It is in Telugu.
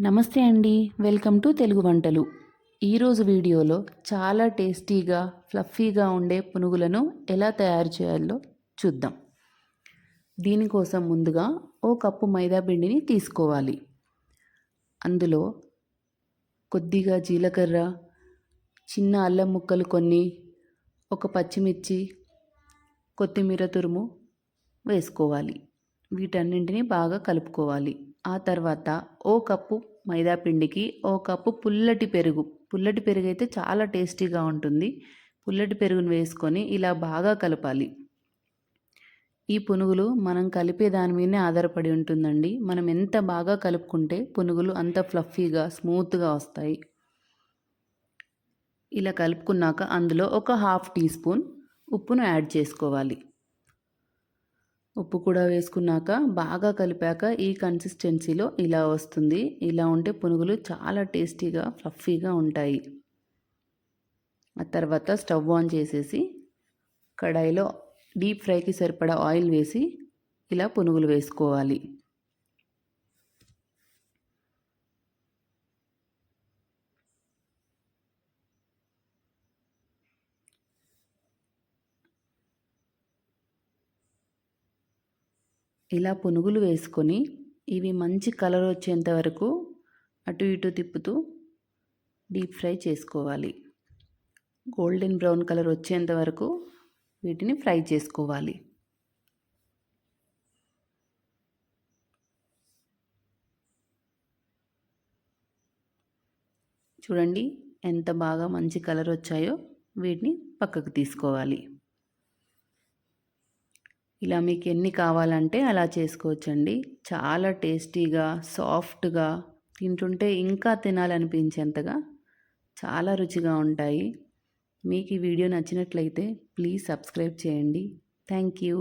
నమస్తే అండి. వెల్కమ్ టు తెలుగు వంటలు. ఈరోజు వీడియోలో చాలా టేస్టీగా ఫ్లఫీగా ఉండే పునుగులను ఎలా తయారు చేయాలో చూద్దాం. దీనికోసం ముందుగా ఓ కప్పు మైదా పిండిని తీసుకోవాలి. అందులో కొద్దిగా జీలకర్ర చిన్న అల్లం ముక్కలు కొన్ని ఒక పచ్చిమిర్చి కొత్తిమీర తురుము వేసుకోవాలి. వీటన్నింటినీ బాగా కలుపుకోవాలి. ఆ తర్వాత ఓ కప్పు మైదాపిండికి ఓ కప్పు పుల్లటి పెరుగు. పుల్లటి పెరుగు అయితే చాలా టేస్టీగా ఉంటుంది. పుల్లటి పెరుగును వేసుకొని ఇలా బాగా కలపాలి. ఈ పునుగులు మనం కలిపే దాని మీదనే ఆధారపడి ఉంటుందండి. మనం ఎంత బాగా కలుపుకుంటే పునుగులు అంత ఫ్లఫీగా స్మూత్గా వస్తాయి. ఇలా కలుపుకున్నాక అందులో ఒక హాఫ్ టీ స్పూన్ ఉప్పును యాడ్ చేసుకోవాలి. ఉప్పు కూడా వేసుకున్నాక బాగా కలిపాక ఈ కన్సిస్టెన్సీలో ఇలా వస్తుంది. ఇలా ఉంటే పునుగులు చాలా టేస్టీగా ఫ్లఫీగా ఉంటాయి. ఆ తర్వాత స్టవ్ ఆన్ చేసేసి కడాయిలో డీప్ ఫ్రైకి సరిపడా ఆయిల్ వేసి ఇలా పునుగులు వేసుకోవాలి. ఇలా పునుగులు వేసుకొని ఇవి మంచి కలర్ వచ్చేంత వరకు అటు ఇటు తిప్పుతూ డీప్ ఫ్రై చేసుకోవాలి. గోల్డెన్ బ్రౌన్ కలర్ వచ్చేంత వరకు వీటిని ఫ్రై చేసుకోవాలి. చూడండి ఎంత బాగా మంచి కలర్ వచ్చాయో వీటిని పక్కకు తీసుకోవాలి. ఇలా మీకు ఎన్ని కావాలంటే అలా చేసుకోవచ్చండి. చాలా టేస్టీగా సాఫ్ట్గా తింటుంటే ఇంకా తినాలనిపించేంతగా చాలా రుచిగా ఉంటాయి. మీకు ఈ వీడియో నచ్చినట్లయితే ప్లీజ్ సబ్స్క్రైబ్ చేయండి. Thank you.